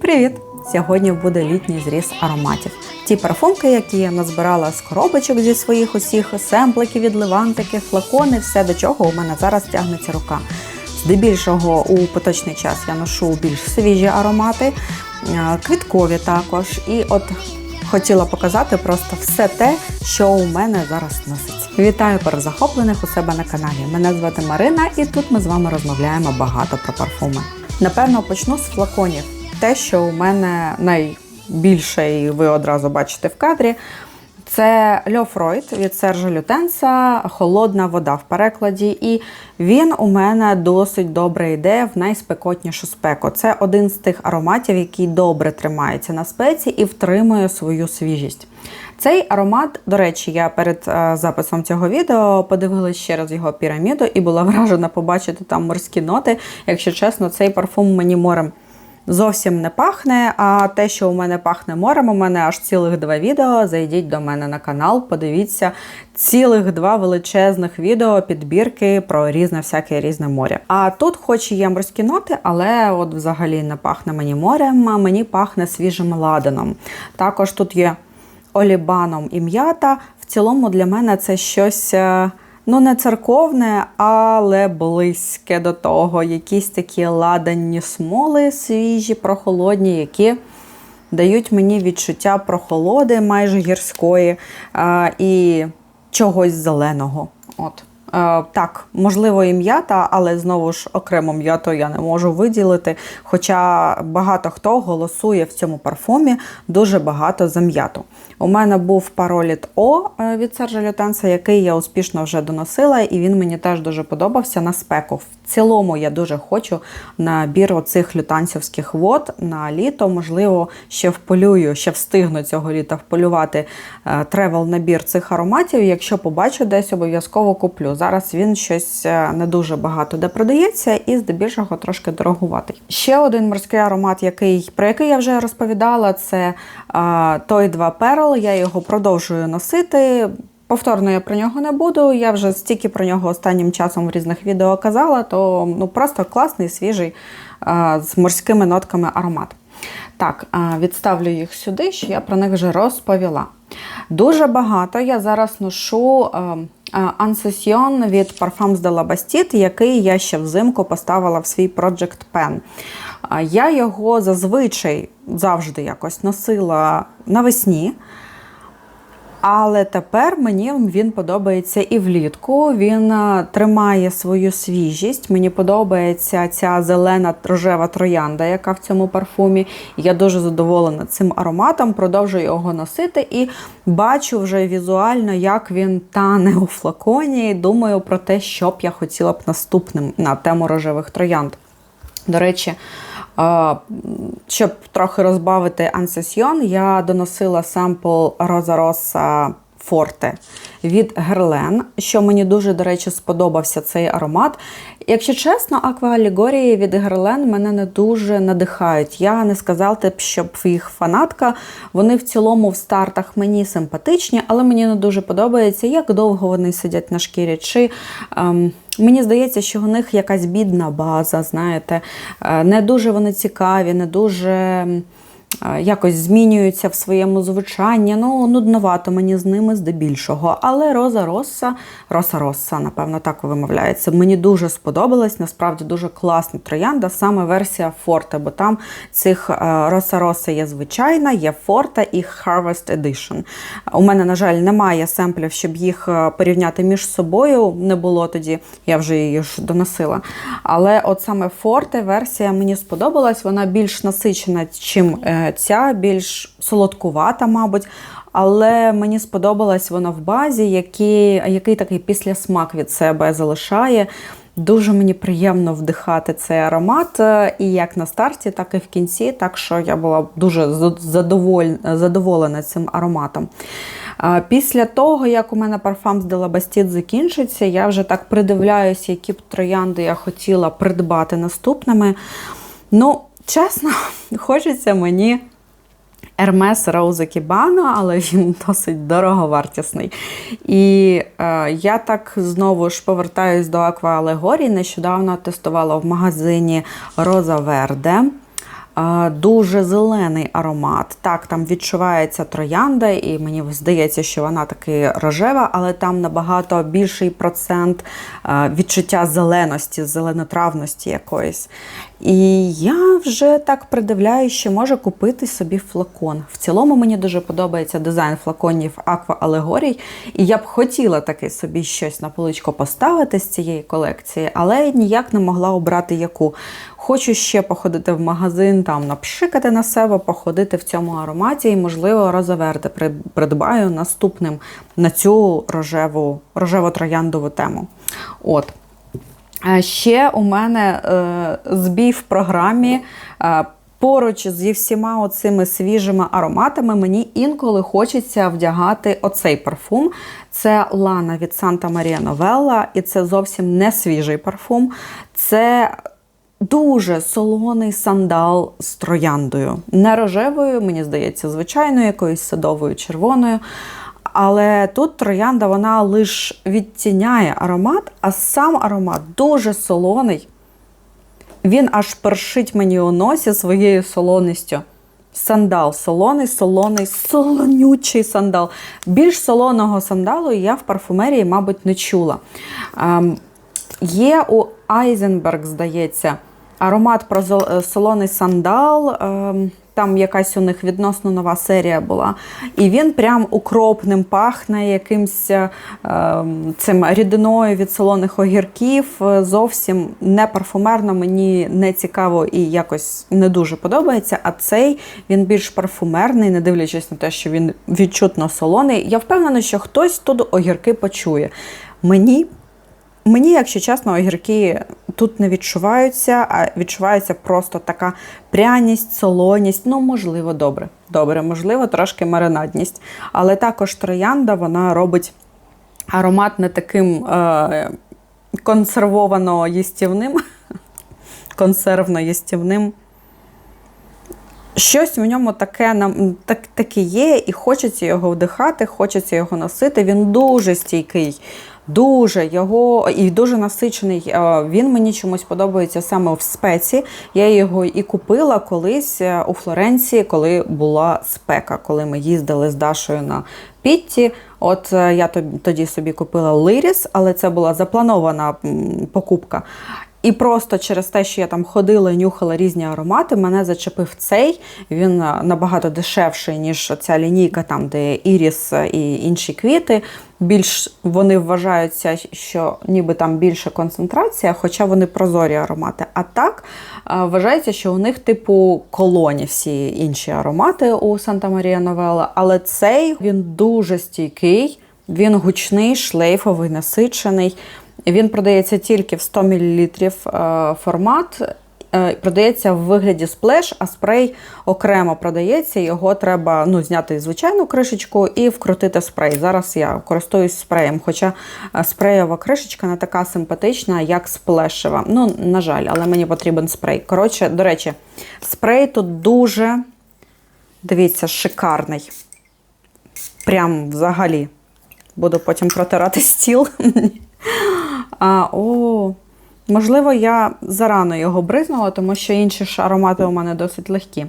Привіт! Сьогодні буде літній зріз ароматів. Ті парфумки, які я назбирала з коробочок зі своїх усіх семплики, відливантики, флакони, все до чого у мене зараз тягнеться рука. Здебільшого у поточний час я ношу більш свіжі аромати, е, квіткові також. І от хотіла показати просто все те, що у мене зараз носиться. Вітаю перезахоплених у себе на каналі. Мене звати Марина, і тут ми з вами розмовляємо багато про парфуми. Напевно, почну з флаконів. Те, що у мене найбільше, і ви одразу бачите в кадрі. Це Льофройд від Сержа Лютенса Холодна вода в перекладі. І він у мене досить добре йде в найспекотнішу спеку. Це один з тих ароматів, який добре тримається на спеці і втримує свою свіжість. Цей аромат, до речі, я перед е, записом цього відео подивилась ще раз його піраміду і була вражена побачити там морські ноти. Якщо чесно, цей парфум мені морем зовсім не пахне. А те, що у мене пахне морем, у мене аж цілих два відео. Зайдіть до мене на канал, подивіться цілих два величезних відео, підбірки про різне всяке різне море. А тут, хоч і є морські ноти, але от взагалі не пахне мені морем, а мені пахне свіжим ладаном. Також тут є олібаном і м'ята. В цілому для мене це щось. Ну, не церковне, але близьке до того. Якісь такі ладанні смоли свіжі, прохолодні, які дають мені відчуття прохолоди майже гірської а, і чогось зеленого. От. Е, Так, можливо, і м'ята, але знову ж окремо м'ято я не можу виділити. Хоча багато хто голосує в цьому парфумі дуже багато за м'яту. У мене був пароліт О е, від Сержа Лютенса, який я успішно вже доносила, і він мені теж дуже подобався на спеку. В цілому я дуже хочу набір оцих лютанцівських вод на літо. Можливо, ще вполюю, ще встигну цього літа вполювати тревел набір цих ароматів. Якщо побачу десь, обов'язково куплю. Зараз він щось е, не дуже багато де продається і здебільшого трошки дорогуватий. Ще один морський аромат, який, про який я вже розповідала, це а, той 2 Перл. Я його продовжую носити. Повторно я про нього не буду. Я вже стільки про нього останнім часом в різних відео казала, то ну просто класний, свіжий а, з морськими нотками аромат. Так, відставлю їх сюди, що я про них вже розповіла. Дуже багато я зараз ношу Ансесіон від Parfums de la Bastide, який я ще взимку поставила в свій Project Pen. Я його зазвичай завжди якось носила навесні. Але тепер мені він подобається і влітку. Він е, тримає свою свіжість. Мені подобається ця зелена рожева троянда, яка в цьому парфумі. Я дуже задоволена цим ароматом, продовжую його носити і бачу вже візуально, як він тане у флаконі. Думаю про те, що б я хотіла б наступним на тему рожевих троянд. До речі, щоб трохи розбавити ансесьйон, я доносила сампл Роза Роса Форте від Герлен, що мені дуже, до речі, сподобався цей аромат. Якщо чесно, акваалігорії від Герлен мене не дуже надихають. Я не сказала б, щоб їх фанатка. Вони в цілому в стартах мені симпатичні, але мені не дуже подобається, як довго вони сидять на шкірі. Чи ем, Мені здається, що у них якась бідна база, знаєте, е, не дуже вони цікаві, не дуже якось змінюються в своєму звучанні. Ну, нудновато мені з ними здебільшого. Але Роза Росса, Роса Росса, напевно, так вимовляється. Мені дуже сподобалась, насправді дуже класна троянда, саме версія Форте, бо там цих Роса Росса є звичайна, є Форте і Harvest Edition. У мене, на жаль, немає семплів, щоб їх порівняти між собою. Не було тоді, я вже її ж доносила. Але от саме Форте версія мені сподобалась, вона більш насичена, чим е, ця більш солодкувата, мабуть. Але мені сподобалась вона в базі, який, який такий післясмак від себе залишає. Дуже мені приємно вдихати цей аромат, і як на старті, так і в кінці. Так що я була дуже задоволена цим ароматом. Після того, як у мене парфам з Делабастід закінчиться, я вже так придивляюся, які б троянди я хотіла придбати наступними. Ну, Чесно, хочеться мені Ермес Роузи Кібана, але він досить дороговартісний. І е, я так знову ж повертаюсь до акваалегорії. Нещодавно тестувала в магазині Роза Верде. Дуже зелений аромат. Так, там відчувається троянда, і мені здається, що вона таки рожева, але там набагато більший процент відчуття зеленості, зеленотравності якоїсь. І я вже так придивляю, що може купити собі флакон. В цілому мені дуже подобається дизайн флаконів Aqua Allegorій, і я б хотіла таки собі щось на поличку поставити з цієї колекції, але ніяк не могла обрати яку. Хочу ще походити в магазин, там напшикати на себе, походити в цьому ароматі і, можливо, розоверти придбаю наступним на цю рожеву, рожево-трояндову тему. От. Ще у мене е, збій в програмі. Е, Поруч зі всіма оцими свіжими ароматами мені інколи хочеться вдягати оцей парфум. Це Лана від Санта Марія Новелла, і це зовсім не свіжий парфум. Це дуже солоний сандал з трояндою. Не рожевою, мені здається, звичайною, якоюсь садовою червоною. Але тут троянда вона лише відтіняє аромат, а сам аромат дуже солоний. Він аж першить мені у носі своєю солоністю. Сандал, солоний, солоний, солонючий сандал. Більш солоного сандалу я в парфумерії, мабуть, не чула. Ем, Є у Айзенберг, здається, аромат про солоний сандал. Ем, там якась у них відносно нова серія була. І він прям укропним пахне якимсь е, цим рідиною від солоних огірків. Зовсім не парфумерно, мені не цікаво і якось не дуже подобається. А цей він більш парфумерний, не дивлячись на те, що він відчутно солоний. Я впевнена, що хтось тут огірки почує. Мені Мені, якщо чесно, огірки тут не відчуваються, а відчувається просто така пряність, солоність. Ну, можливо, добре. Добре, можливо, трошки маринадність. Але також троянда вона робить аромат не таким е, консервовано їстівним, консервно їстівним. Щось в ньому таке так, таке є, і хочеться його вдихати, хочеться його носити. Він дуже стійкий. Дуже його і дуже насичений. Він мені чомусь подобається саме в спеці. Я його і купила колись е, у Флоренції, коли була спека, коли ми їздили з Дашою на Пітті. От е, я тоді собі купила Лиріс, але це була запланована покупка. І просто через те, що я там ходила нюхала різні аромати, мене зачепив цей. Він е, набагато дешевший, ніж ця лінійка, там, де іріс і інші квіти. Більш вони вважаються, що ніби там більша концентрація, хоча вони прозорі аромати. А так е, вважається, що у них типу колоні всі інші аромати у Санта Марія Новела. Але цей він дуже стійкий, він гучний, шлейфовий, насичений. Він продається тільки в 100 мл е, формат. Е, продається в вигляді сплеш, а спрей окремо продається. Його треба ну, зняти звичайну кришечку і вкрутити спрей. Зараз я користуюсь спреєм, хоча е, спреєва кришечка не така симпатична, як сплешева. Ну, на жаль, але мені потрібен спрей. Коротше, до речі, спрей тут дуже, дивіться, шикарний. Прям взагалі. Буду потім протирати стіл. А, о, Можливо, я зарано його бризнула, тому що інші ж аромати у мене досить легкі.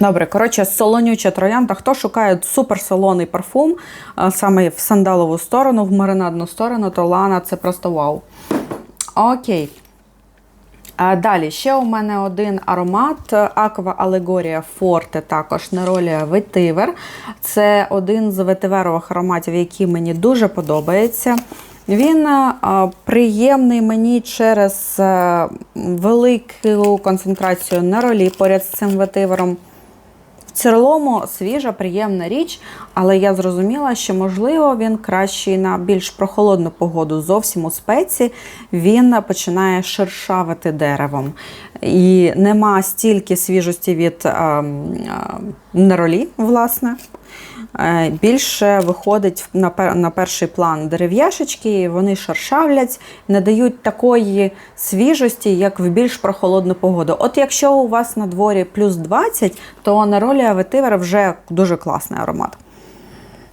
Добре, коротше, солонюча троянда. Хто шукає суперсолоний парфум саме в сандалову сторону, в маринадну сторону, то Лана це просто вау. Окей. Далі, ще у мене один аромат Aqua Allegoria Forte, також Nerolія Vetiver. Це один з ветиверових ароматів, який мені дуже подобається. Він приємний мені через е, велику концентрацію на ролі поряд з цим ветивером. В цілому свіжа, приємна річ, але я зрозуміла, що, можливо, він кращий на більш прохолодну погоду. Зовсім у спеці він починає шершавити деревом. І нема стільки свіжості від а, а, неролі, власне. Е, більше виходить на перший план дерев'яшечки, вони шаршавлять, не дають такої свіжості, як в більш прохолодну погоду. От якщо у вас на дворі плюс 20, то на ролі ветивера вже дуже класний аромат.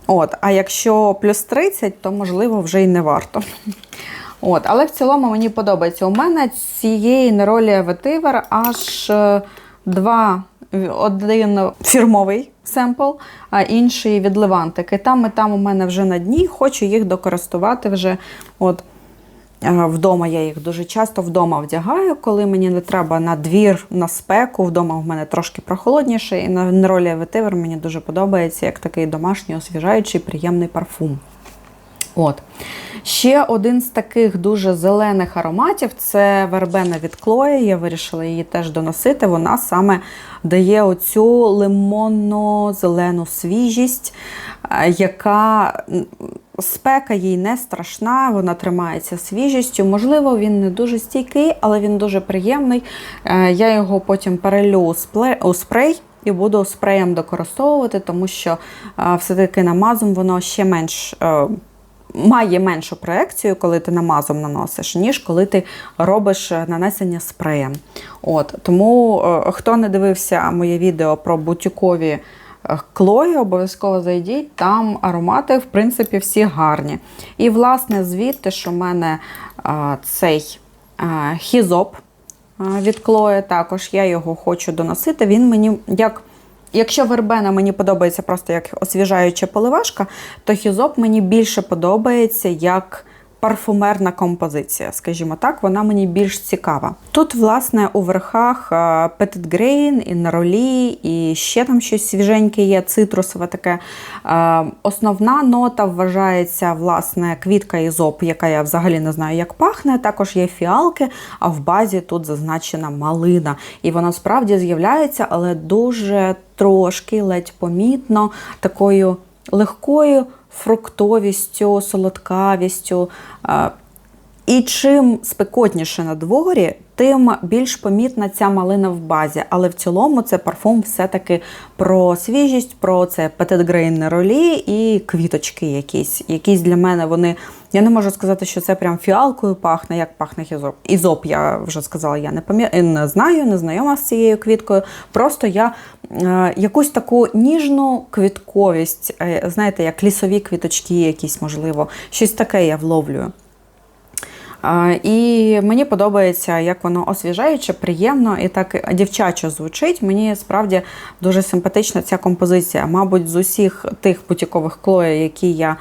От, А якщо плюс 30, то можливо вже й не варто. От, Але в цілому мені подобається. У мене цієї неролі ветивер аж два. Один фірмовий семпл, а інший від Левантики. Там і там у мене вже на дні, хочу їх докористувати вже. От е, Вдома я їх дуже часто вдома вдягаю, коли мені не треба на двір, на спеку. Вдома в мене трошки прохолодніше, і на неролі ветивер мені дуже подобається як такий домашній освіжаючий, приємний парфум. От. Ще один з таких дуже зелених ароматів це вербена від Клої. Я вирішила її теж доносити. Вона саме дає оцю лимонно-зелену свіжість, е, яка спека їй не страшна, вона тримається свіжістю. Можливо, він не дуже стійкий, але він дуже приємний. Е, Я його потім перелю у спрей. І буду спреєм докористовувати, тому що е, все-таки намазом воно ще менш має меншу проекцію, коли ти намазом наносиш, ніж коли ти робиш е, нанесення спреєм. От, тому е, хто не дивився моє відео про бутюкові е, клої, обов'язково зайдіть, там аромати, в принципі, всі гарні. І, власне, звідти, що в мене цей хізоп від Клої, також я його хочу доносити. Він мені як. Якщо вербена мені подобається просто як освіжаюча поливашка, то хізоп мені більше подобається як парфумерна композиція, скажімо так, вона мені більш цікава. Тут, власне, у верхах е, Petit Grain, і Neroli, і ще там щось свіженьке є, цитрусове таке. Е, Основна нота вважається, власне, квітка ізоп, яка я взагалі не знаю, як пахне. Також є фіалки, а в базі тут зазначена малина. І вона справді з'являється, але дуже трошки ледь помітно, такою легкою фруктовістю, солодкавістю. І чим спекотніше на дворі, тим більш помітна ця малина в базі. Але в цілому це парфум все-таки про свіжість, про це Grain Neroli і квіточки якісь. Якісь для мене вони. Я не можу сказати, що це прям фіалкою пахне, як пахне ізоп. Ізоп, я вже сказала, я не пам'ятаю, не знаю, не знайома з цією квіткою. Просто я е, якусь таку ніжну квітковість, е, знаєте, як лісові квіточки, якісь, можливо, щось таке я вловлюю. І мені подобається, як воно освіжаюче, приємно і так дівчачо звучить. Мені справді дуже симпатична ця композиція. Мабуть, з усіх тих бутікових клоє, які я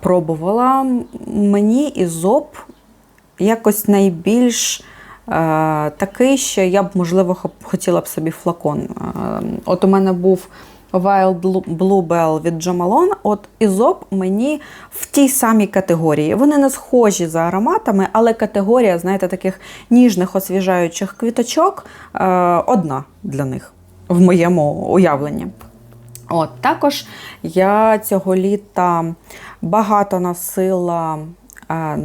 пробувала, мені ізоп якось найбільш. Такий, що я б, можливо, хотіла б собі флакон. От у мене був Wild Blue- Bluebell від Jo Malone, От ізоп мені в тій самій категорії. Вони не схожі за ароматами, але категорія, знаєте, таких ніжних освіжаючих квіточок е, одна для них в моєму уявленні. От, також я цього літа багато носила е,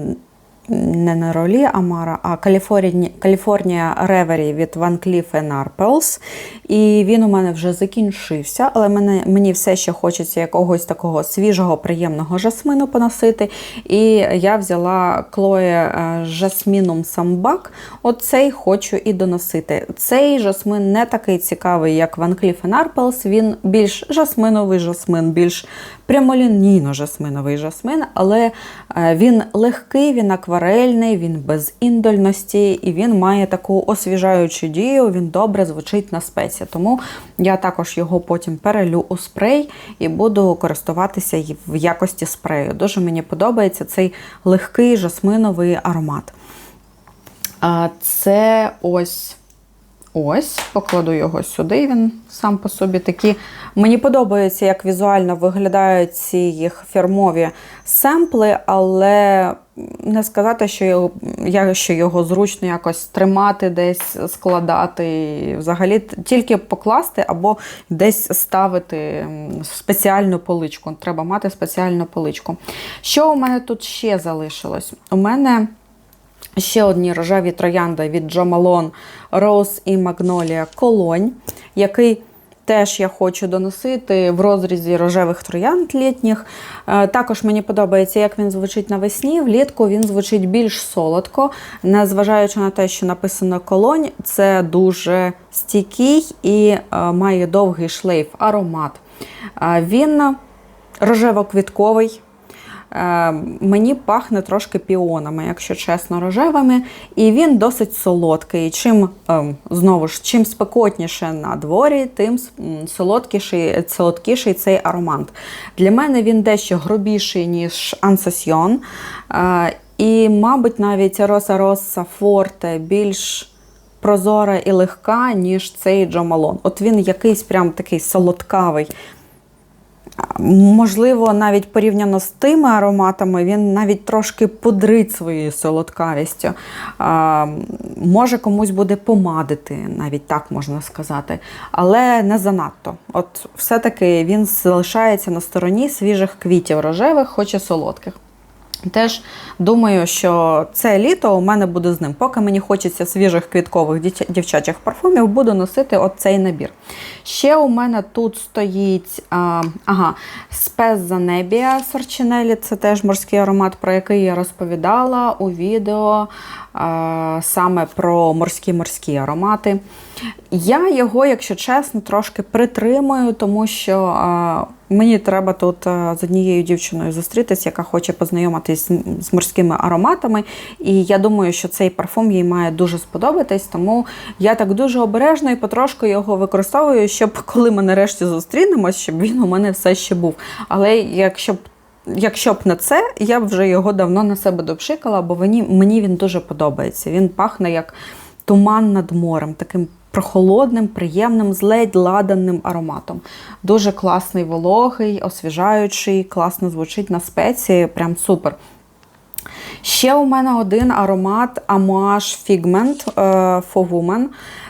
не на ролі Амара, а California Reverie від Van Cleef Arpels. І він у мене вже закінчився, але мене, мені все ще хочеться якогось такого свіжого, приємного жасмину поносити. І я взяла Chloe Жасміном Самбак. Оцей хочу і доносити. Цей жасмин не такий цікавий, як Van Cleef Arpels. Він більш жасминовий жасмин, більш прямолінійно жасминовий жасмин, але е, він легкий, він акварельний, він без індольності і він має таку освіжаючу дію, він добре звучить на спеці. Тому я також його потім перелю у спрей і буду користуватися в якості спрею. Дуже мені подобається цей легкий жасминовий аромат. Це ось. Ось, покладу його сюди. Він сам по собі такий. Мені подобається, як візуально виглядають ці їх фірмові семпли, але не сказати, що його, я- що його зручно якось тримати, десь складати. Взагалі тільки покласти або десь ставити спеціальну поличку. Треба мати спеціальну поличку. Що у мене тут ще залишилось? У мене. Ще одні рожеві троянди від Malone Rose і Magnolia Колонь, який теж я хочу доносити в розрізі рожевих троянд літніх. Е, Також мені подобається, як він звучить навесні. Влітку він звучить більш солодко, незважаючи на те, що написано колонь, це дуже стійкий і е, має довгий шлейф, аромат. Е, Він рожево-квітковий. Е, мені пахне трошки піонами, якщо чесно, рожевими. І він досить солодкий. Чим е, знову ж, чим спекотніше на дворі, тим солодкіший, солодкіший цей аромат. Для мене він дещо грубіший, ніж Ансасьйон. Е, і, мабуть, навіть Роса Роса Форте більш прозора і легка, ніж цей Джо Малон. От він якийсь прям такий солодкавий. Можливо, навіть порівняно з тими ароматами, він навіть трошки подрить своєю солодкавістю. А, може комусь буде помадити, навіть так можна сказати, але не занадто. От все-таки він залишається на стороні свіжих квітів рожевих, хоч і солодких. Теж думаю, що це літо у мене буде з ним. Поки мені хочеться свіжих квіткових дівчачих парфумів, буду носити оцей набір. Ще у мене тут стоїть а, ага, Спеза Небія Сарчинелі, це теж морський аромат, про який я розповідала у відео саме про морські морські аромати. Я його, якщо чесно, трошки притримую, тому що мені треба тут з однією дівчиною зустрітися, яка хоче познайомитись з, морськими ароматами. І я думаю, що цей парфум їй має дуже сподобатись, тому я так дуже обережно і потрошку його використовую, щоб коли ми нарешті зустрінемось, щоб він у мене все ще був. Але якщо б Якщо б не це, я б вже його давно на себе допшикала, бо мені він дуже подобається. Він пахне як туман над морем, таким прохолодним, приємним, з ледь ладаним ароматом. Дуже класний вологий, освіжаючий, класно звучить на спеції, прям супер. Ще у мене один аромат Amouage Figment е, for Woman.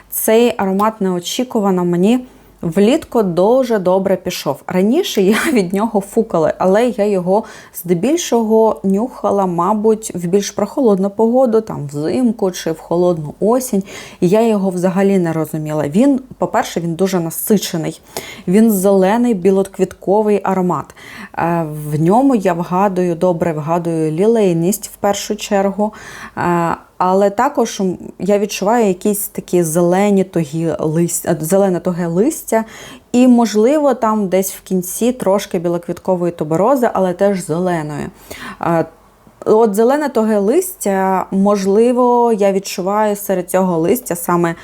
Цей аромат неочікувано мені влітку дуже добре пішов. Раніше я від нього фукала, але я його здебільшого нюхала, мабуть, в більш прохолодну погоду, там взимку чи в холодну осінь. Я його взагалі не розуміла. Він, по-перше, він дуже насичений. Він зелений, білоквітковий аромат. Е, в ньому я вгадую, добре вгадую лілейність в першу чергу. Е, але також я відчуваю якісь такі зелені тогі листя, зелене тоге листя, і, можливо, там десь в кінці трошки білоквіткової туберози, але теж зеленої. От зелене тоге листя, можливо, я відчуваю серед цього листя саме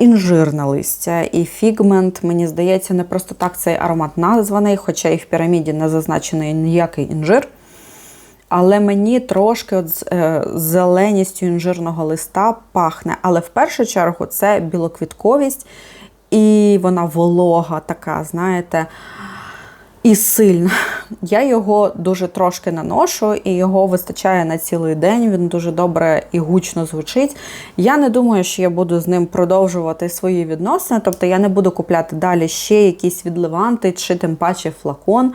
інжирне листя. І фігмент, мені здається, не просто так цей аромат названий, хоча і в піраміді не зазначений ніякий інжир. Але мені трошки от з е, зеленістю інжирного листа пахне. Але в першу чергу це білоквітковість, і вона волога, така, знаєте, і сильна. Я його дуже трошки наношу, і його вистачає на цілий день. Він дуже добре і гучно звучить. Я не думаю, що я буду з ним продовжувати свої відносини. Тобто я не буду купляти далі ще якісь відливанти, чи тим паче флакон.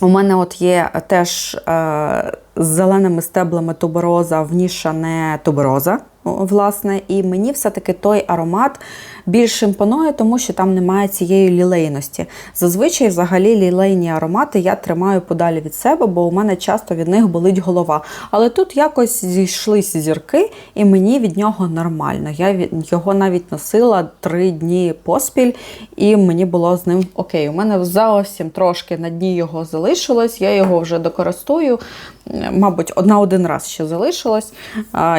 У мене от є теж е, з зеленими стеблами тубероза, в ніша не тубероза власне, і мені все-таки той аромат більш імпонує, тому що там немає цієї лілейності. Зазвичай, взагалі, лілейні аромати я тримаю подалі від себе, бо у мене часто від них болить голова. Але тут якось зійшлися зірки, і мені від нього нормально. Я його навіть носила три дні поспіль, і мені було з ним окей. У мене зовсім трошки на дні його залишилось, я його вже докористую. Мабуть, одна один раз ще залишилось.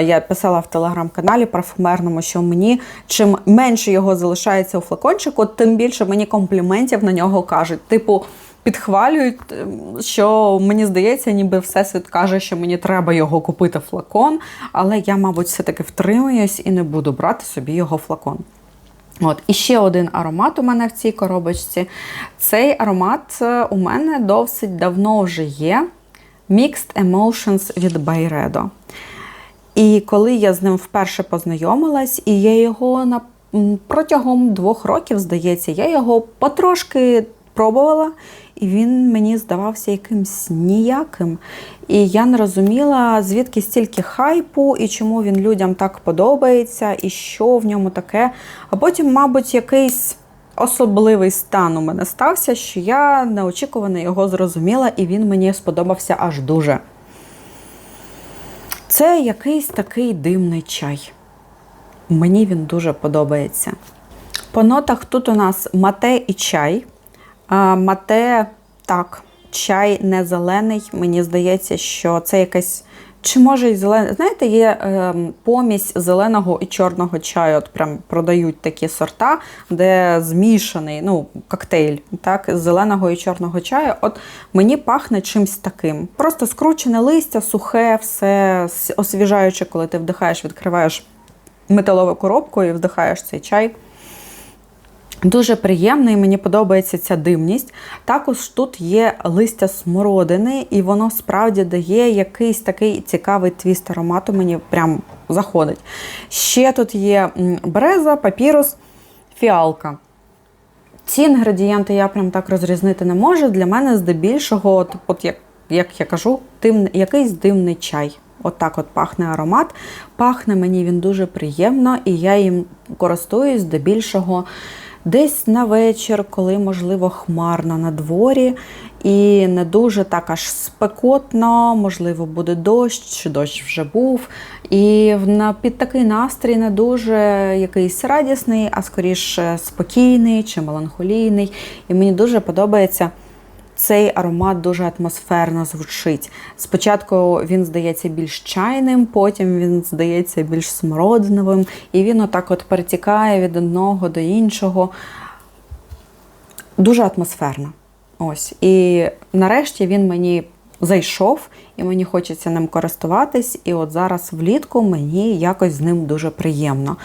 Я писала в телеграм телеграм-каналі парфумерному, що мені чим менше його залишається у флакончику, тим більше мені компліментів на нього кажуть. Типу, підхвалюють, ем, що мені здається, ніби всесвіт каже, що мені треба його купити флакон, але я, мабуть, все-таки втримуюсь і не буду брати собі його флакон. От, І ще один аромат у мене в цій коробочці. Цей аромат е, у мене досить давно вже є. Mixed Emotions від Byredo. І коли я з ним вперше познайомилась, і я його на протягом двох років, здається, я його потрошки пробувала, і він мені здавався якимсь ніяким. І я не розуміла, звідки стільки хайпу, і чому він людям так подобається, і що в ньому таке. А потім, мабуть, якийсь. Особливий стан у мене стався, що я неочікувано його зрозуміла, і він мені сподобався аж дуже. Це якийсь такий димний чай. Мені він дуже подобається. По нотах тут у нас мате і чай. А, Мате, так, чай не зелений. Мені здається, що це якась. Чи може і зелений? Знаєте, є е, помість зеленого і чорного чаю. От прям продають такі сорта, де змішаний ну, коктейль так, з зеленого і чорного чаю. От мені пахне чимось таким. Просто скручене листя, сухе, все освіжаюче, коли ти вдихаєш, відкриваєш металову коробку і вдихаєш цей чай. Дуже приємний, мені подобається ця димність. Також тут є листя смородини, і воно справді дає якийсь такий цікавий твіст аромату, мені прям заходить. Ще тут є береза, папірус, фіалка. Ці інгредієнти я прям так розрізнити не можу. Для мене здебільшого, от, от як, як я кажу, дим, якийсь димний чай. От от пахне аромат. Пахне мені він дуже приємно, і я їм користуюсь здебільшого десь на вечір, коли, можливо, хмарно на дворі, і не дуже так аж спекотно, можливо, буде дощ, чи дощ вже був. І під такий настрій не дуже якийсь радісний, а скоріше спокійний чи меланхолійний. І мені дуже подобається. Цей аромат дуже атмосферно звучить. Спочатку він здається більш чайним, потім він здається більш смородиновим, і він отак от перетікає від одного до іншого. Дуже атмосферно. Ось. І нарешті він мені зайшов, і мені хочеться ним користуватись. І от зараз влітку мені якось з ним дуже приємно.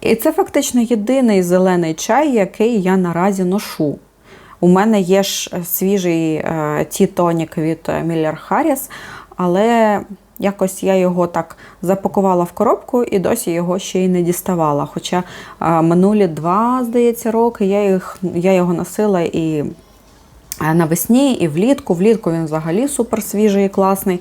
І це фактично єдиний зелений чай, який я наразі ношу. У мене є ж свіжий е, ті тонік від Miller Harris, але якось я його так запакувала в коробку і досі його ще й не діставала. Хоча е, минулі два, здається, роки я їх, я його носила і е, навесні, і влітку. Влітку він взагалі супер свіжий і класний.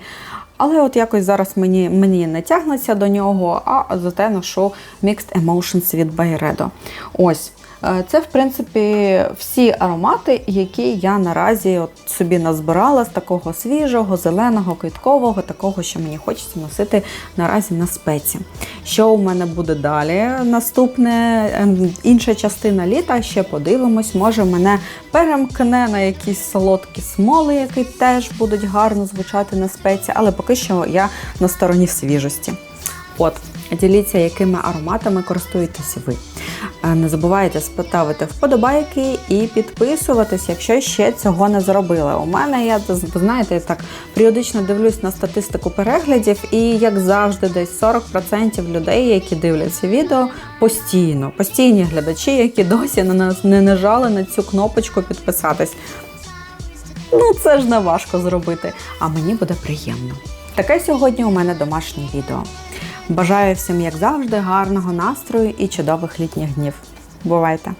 Але от якось зараз мені мені не тягнеться до нього, а зате ношу Mixed Emotions від Byredo. Ось. Е, це, в принципі, всі аромати, які я наразі от собі назбирала з такого свіжого, зеленого, квіткового, такого, що мені хочеться носити наразі на спеці. Що у мене буде далі? Наступне ем, інша частина літа, ще подивимось, може мене перемкне на якісь солодкі смоли, які теж будуть гарно звучати на спеці, але поки що я на стороні свіжості. От, діліться, якими ароматами користуєтеся ви. Не забувайте ставити вподобайки і підписуватись, якщо ще цього не зробили. У мене я знаєте, так періодично дивлюсь на статистику переглядів, і як завжди, десь 40% людей, які дивляться відео, постійно, постійні глядачі, які досі на нас не нажали на цю кнопочку підписатись. Ну, це ж не важко зробити, а мені буде приємно. Таке сьогодні у мене домашнє відео. Бажаю всім, як завжди, гарного настрою і чудових літніх днів. Бувайте!